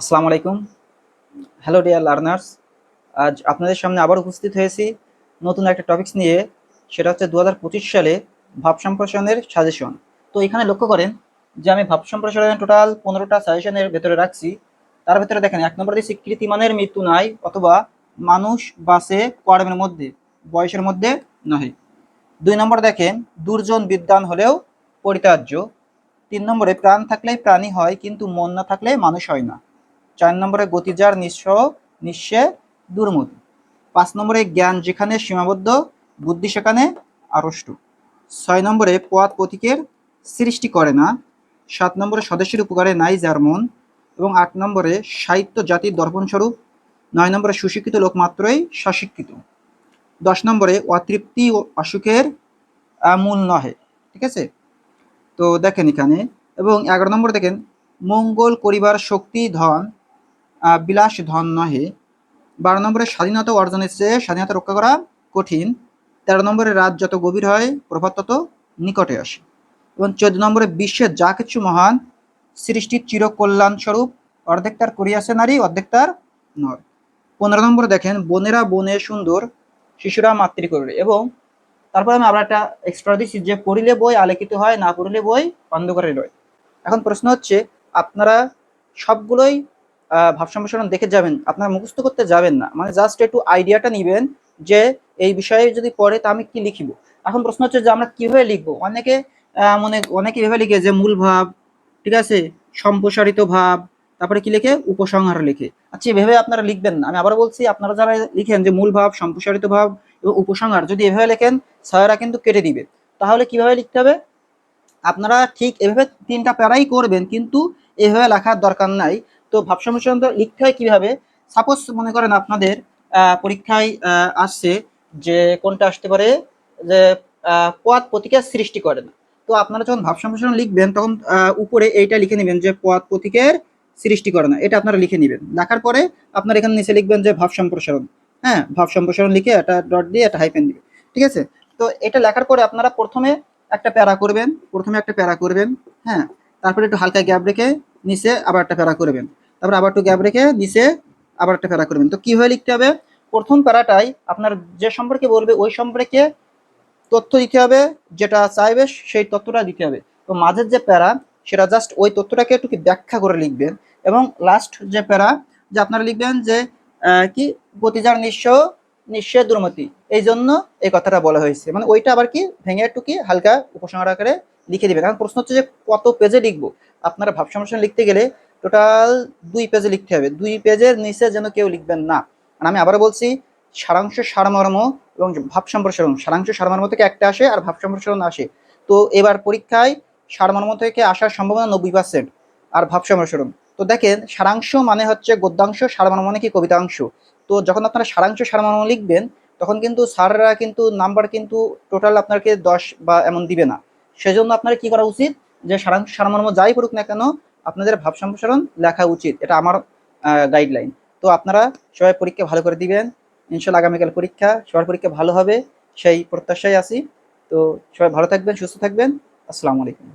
আসসালামু আলাইকুম। Hello dear learners আজ আপনাদের সামনে আবার উপস্থিত হয়েছি নতুন একটা টপিকস নিয়ে। সেটা হচ্ছে দু হাজার পঁচিশ সালে ভাব সম্প্রসারণের সাজেশন তো এখানে লক্ষ্য করেন যে আমি ভাব সম্প্রসারণের টোটাল পনেরোটা সাজেশনের ভেতরে রাখছি। তার ভেতরে দেখেন, এক নম্বর দিয়েছি কৃতিমানের মৃত্যু নাই অথবা মানুষ বাসে কর্মের মধ্যে, বয়সের মধ্যে নহে। দুই নম্বর দেখেন, দুর্জন বিদ্যান হলেও পরিত্যাজ্য। তিন নম্বরে প্রাণ থাকলে প্রাণী হয়, কিন্তু মন না থাকলে মানুষ হয় না। চার নম্বরে গতিজার নিঃস্ব নিঃস্বে দুর্মতি। পাঁচ নম্বরে জ্ঞান যেখানে সীমাবদ্ধ, বুদ্ধি সেখানে আড়ষ্ট। ছয় নম্বরে পথ প্রতীকের সৃষ্টি করে না। সাত নম্বরে স্বদেশের উপকারে নাই যার মন। এবং আট নম্বরে সাহিত্য জাতির দর্পণস্বরূপ। নয় নম্বরে সুশিক্ষিত লোক মাত্রই স্বশিক্ষিত। দশ নম্বরে অতৃপ্তি ও অসুখের মূল নহে। ঠিক আছে? তো দেখেন এখানে। এবং এগারো নম্বর দেখেন, মঙ্গল করিবার শক্তি ধন। বিলাস ধন নহে। বারো নম্বরে স্বাধীনতা অর্জনের চেয়ে স্বাধীনতা রক্ষা করা কঠিন। তেরো নম্বরে রাত যত গভীর হয় প্রভাত তত নিকটে আসে। এবং চোদ্দ নম্বরে বিশ্বের যা কিছু মহান সৃষ্টির চিরকল্যাণ স্বরূপ, অর্ধেক তার করিয়াছে নারী, অর্ধেক তার নর। পনেরো নম্বরে দেখেন, বোনেরা বনে সুন্দর, শিশুরা মাতৃ করবে এবং তারপরে আমি আবার একটা এক্সট্রা দিচ্ছি, যে পড়িলে বই আলোকিত হয়, না পড়িলে বই, অন্ধকারে রয়। এখন প্রশ্ন হচ্ছে, আপনারা সবগুলোই ভাব সম্প্রসারণ দেখে যাবেন, আপনারা মুখস্থ করতে যাবেন না। মানে জাস্ট একটু আইডিয়াটা নিবেন যে এই বিষয়ে যদি পড়ে তা আমি কি লিখিব? এখন প্রশ্ন হচ্ছে যে আমরা কীভাবে লিখব? অনেকে মনে, অনেকে এভাবে লিখে যে মূল ভাব, ঠিক আছে? সম্প্রসারিত ভাব, তারপরে কি লিখে? উপসংহার লিখে। আচ্ছা এভাবে আপনারা লিখবেন না। আমি আবার বলছি, আপনারা যারা লিখেন যে মূল ভাব, সম্প্রসারিত ভাব এবং উপসংহার, যদি এভাবে লেখেন, স্যারেরা কিন্তু কেটে দিবে। তাহলে কীভাবে লিখতে হবে? আপনারা ঠিক এভাবে তিনটা প্যারাই করবেন, কিন্তু এভাবে লেখার দরকার নাই। তো ভাব সম্প্রসারণ লিখতে হয় কীভাবে? সাপোজ মনে করেন আপনাদের পরীক্ষায় আসছে যে কোনটা আসতে পারে যে পদ প্রতীকের সৃষ্টি করে না। তো আপনারা যখন ভাব সম্প্রসারণ লিখবেন তখন উপরে এইটা লিখে নেবেন যে পদ প্রতীকের সৃষ্টি করে না। এটা আপনারা লিখে নেবেন। লেখার পরে আপনারা এখানে নিচে লিখবেন যে ভাব সম্প্রসারণ হ্যাঁ ভাব সম্প্রসারণ লিখে একটা ডট দিয়ে একটা হাইপেন দিবে ঠিক আছে? তো এটা লেখার পরে আপনারা প্রথমে একটা প্যারা করবেন। প্রথমে একটা প্যারা করবেন। হ্যাঁ তারপরে একটু হালকা গ্যাপ রেখে নিচে আবার একটা প্যারা করবেন। তারপরে আবার একটু গ্যাপ রেখে নিচে আবার একটা প্যারা করবেন তো কীভাবে লিখতে হবে? প্রথম প্যারাটাই আপনার যে সম্পর্কে বলবে, ওই সম্পর্কে তথ্য দিতে হবে, যেটা চাইবে সেই তথ্যটা দিতে হবে। তো মাঝের যে প্যারা, সেটা জাস্ট ওই তথ্যটাকে একটু ব্যাখ্যা করে লিখবেন এবং লাস্ট যে প্যারা, যে আপনারা লিখবেন যে কি গতিজার নিঃস্ব, নিঃস্বের দুর্মতি, এই জন্য এই কথাটা বলা হয়েছে। মানে ওইটা আবার কি ভেঙে একটু কি হালকা উপসংহার আকারে লিখে দিবেন কারণ প্রশ্ন হচ্ছে যে কত পেজে লিখব? আপনারা ভাব লিখতে গেলে টোটাল দুই পেজে লিখতে হবে। দুই পেজের নিচে যেন কেউ লিখবেন না। আর আমি আবার বলছি, সারাংশ সারমর্ম এবং ভাব সম্প্রসারণ। সারাংশ সারমর্ম থেকে একটা আসে আর ভাব সম্প্রসারণ আসে। তো এবার পরীক্ষায় সারমর্ম থেকে আসার সম্ভাবনা নব্বই পার্সেন্ট আর ভাব সম্প্রসারণ। তো দেখেন, সারাংশ মানে হচ্ছে গদ্যাংশ, সারমর্ম মানে কি? কবিতাংশ। তো যখন আপনারা সারাংশ সারমর্ম লিখবেন, তখন কিন্তু স্যাররা কিন্তু নাম্বার কিন্তু টোটাল আপনাকে দশ বা এমন দিবে না। সেজন্য আপনার কি করা উচিত? যে সারাংশ সারমর্ম যাই পড়ুক না কেন আপনাদের ভাব সম্প্রসারণ লেখা উচিত, এটা আমার গাইডলাইন তো আপনারা সবাই পরীক্ষা ভালো করে দিবেন। ইনশাল্লাহ আগামীকাল পরীক্ষা, সবার পরীক্ষা ভালো হবে, সেই প্রত্যাশায় আসি তো সবাই ভালো থাকবেন, সুস্থ থাকবেন। আসসালামু আলাইকুম।